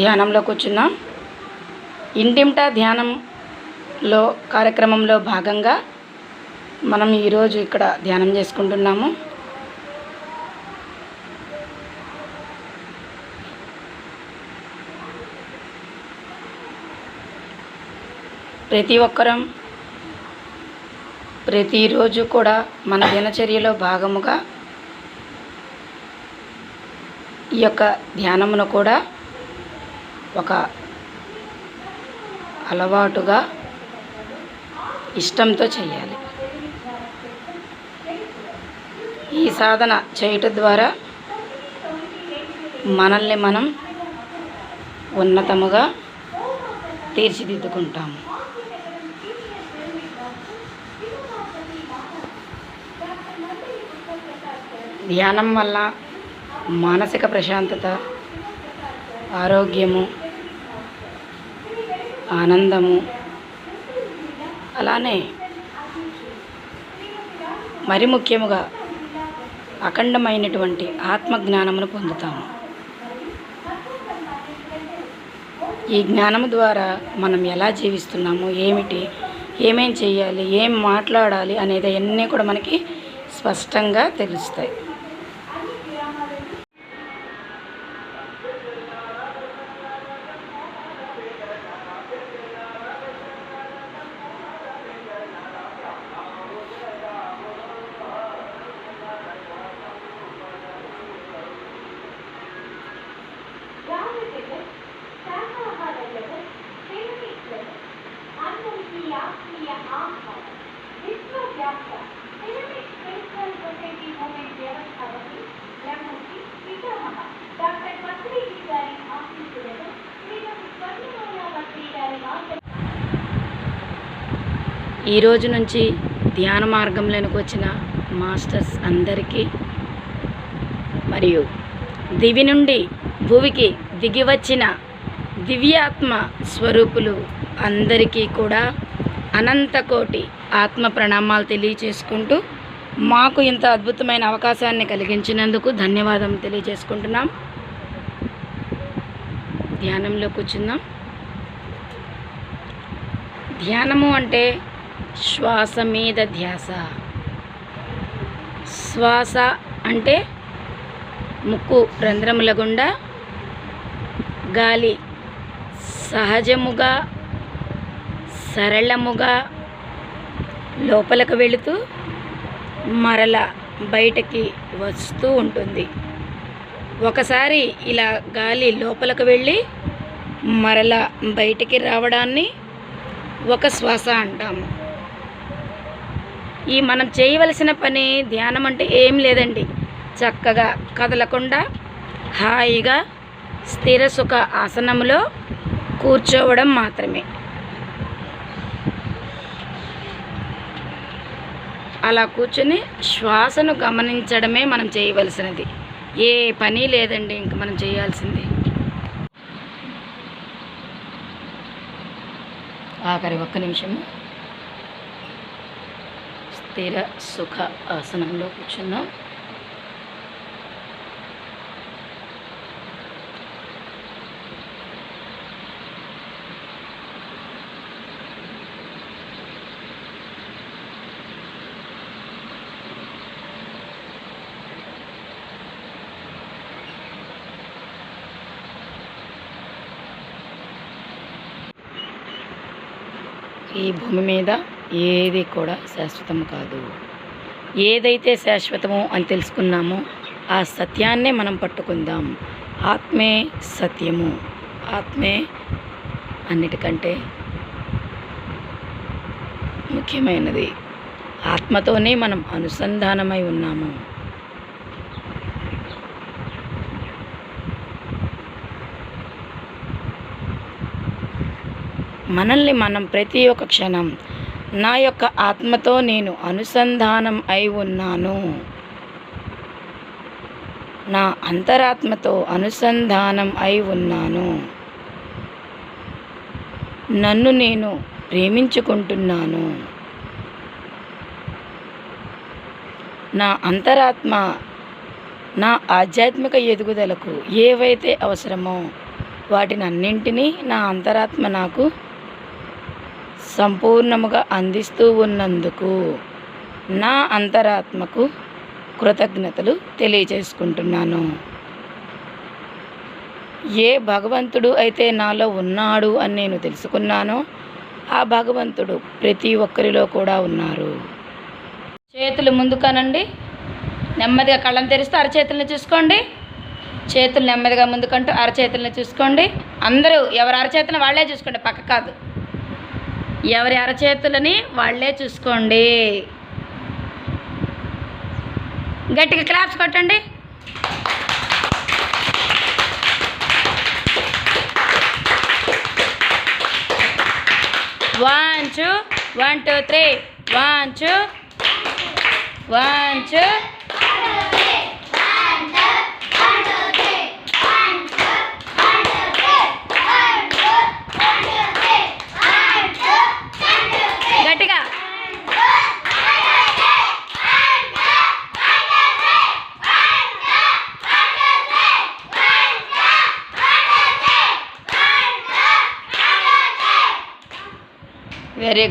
ధ్యానంలో కూర్చుందాం ఇంటింటా ధ్యానంలో కార్యక్రమంలో భాగంగా మనం ఈరోజు ఇక్కడ ధ్యానం చేసుకుంటున్నాము. ప్రతి ఒక్కరం ప్రతిరోజు కూడా మన దినచర్యలో భాగముగా ఈ యొక్క ధ్యానమును కూడా ఒక అలవాటుగా ఇష్టంతో చేయాలి ఈ సాధన చేయటం ద్వారా మనల్ని మనం ఉన్నతముగా తీర్చిదిద్దుకుంటాము. ధ్యానం వల్ల మానసిక ప్రశాంతత ఆరోగ్యము ఆనందము. అలానే మరి ముఖ్యముగా అఖండమైనటువంటి ఆత్మజ్ఞానమును పొందుతాము. ఈ జ్ఞానము ద్వారా మనం ఎలా జీవిస్తున్నాము ఏమిటి ఏమేం చేయాలి ఏం మాట్లాడాలి అనేది అన్నీ కూడా మనకి స్పష్టంగా తెలుస్తాయి. ఈ రోజు నుంచి ధ్యాన మార్గంలోనికి వచ్చిన మాస్టర్స్ అందరికీ మరియు దివి నుండి భూమికి దిగి వచ్చిన దివ్యాత్మ స్వరూపులు అందరికీ కూడా అనంతకోటి ఆత్మ ప్రణామాలు తెలియచేసుకుంటూ మాకు ఇంత అద్భుతమైన అవకాశాన్ని కలిగించినందుకు ధన్యవాదం తెలియజేసుకుంటున్నాం ధ్యానంలో కూర్చుందాం ధ్యానము అంటే శ్వాస మీద ధ్యాస శ్వాస అంటే ముక్కు రంధ్రముల గుండా గాలి సహజముగా సరళముగా లోపలకు వెళుతూ మరల బయటకి వస్తూ ఉంటుంది. ఒకసారి ఇలా గాలి లోపలకు వెళ్ళి మరల బయటికి రావడాన్ని ఒక శ్వాస అంటాము. ఈ మనం చేయవలసిన పని ధ్యానం అంటే ఏం లేదండి. చక్కగా కదలకుండా హాయిగా స్థిర సుఖ ఆసనంలో కూర్చోవడం మాత్రమే. అలా కూర్చొని శ్వాసను గమనించడమే మనం చేయవలసినది. ఏ పని లేదండి ఇంక మనం చేయాల్సింది. ఆఖరి ఒక్క నిమిషము. తీర సుఖ ఆసనంలో కూర్చున్నాం. ఈ భూమి మీద ఏది కూడా శాశ్వతం కాదు. ఏదైతే శాశ్వతమో అని తెలుసుకున్నామో ఆ సత్యాన్నే మనం పట్టుకుందాం. ఆత్మే సత్యము. ఆత్మే అన్నిటికంటే ముఖ్యమైనది. ఆత్మతోనే మనం అనుసంధానమై ఉన్నాము. మనల్ని మనం ప్రతి ఒక్క క్షణం నా యొక్క ఆత్మతో నేను అనుసంధానం అయి ఉన్నాను. నా అంతరాత్మతో అనుసంధానం అయి ఉన్నాను. నన్ను నేను ప్రేమించుకుంటున్నాను. నా అంతరాత్మ నా ఆధ్యాత్మిక ఎదుగుదలకు ఏవైతే అవసరమో వాటిని అన్నింటినీ నా అంతరాత్మ నాకు సంపూర్ణముగా అందిస్తూ ఉన్నందుకు నా అంతరాత్మకు కృతజ్ఞతలు తెలియజేసుకుంటున్నాను. ఏ భగవంతుడు అయితే నాలో ఉన్నాడు అని నేను తెలుసుకున్నానో ఆ భగవంతుడు ప్రతి ఒక్కరిలో కూడా ఉన్నారు. చేతులు ముందుకనండి. నెమ్మదిగా కళ్ళను తెరిస్తే అరచేతులను చూసుకోండి. చేతులు నెమ్మదిగా ముందుకంటూ అరచేతులను చూసుకోండి. అందరూ ఎవరు అరచేతులను వాళ్ళే చూసుకోండి పక్క కాదు. ఎవరి అరచేతులని వాళ్ళే చూసుకోండి. గట్టిగా క్లాప్స్ కొట్టండి. One two one two three one two one two very good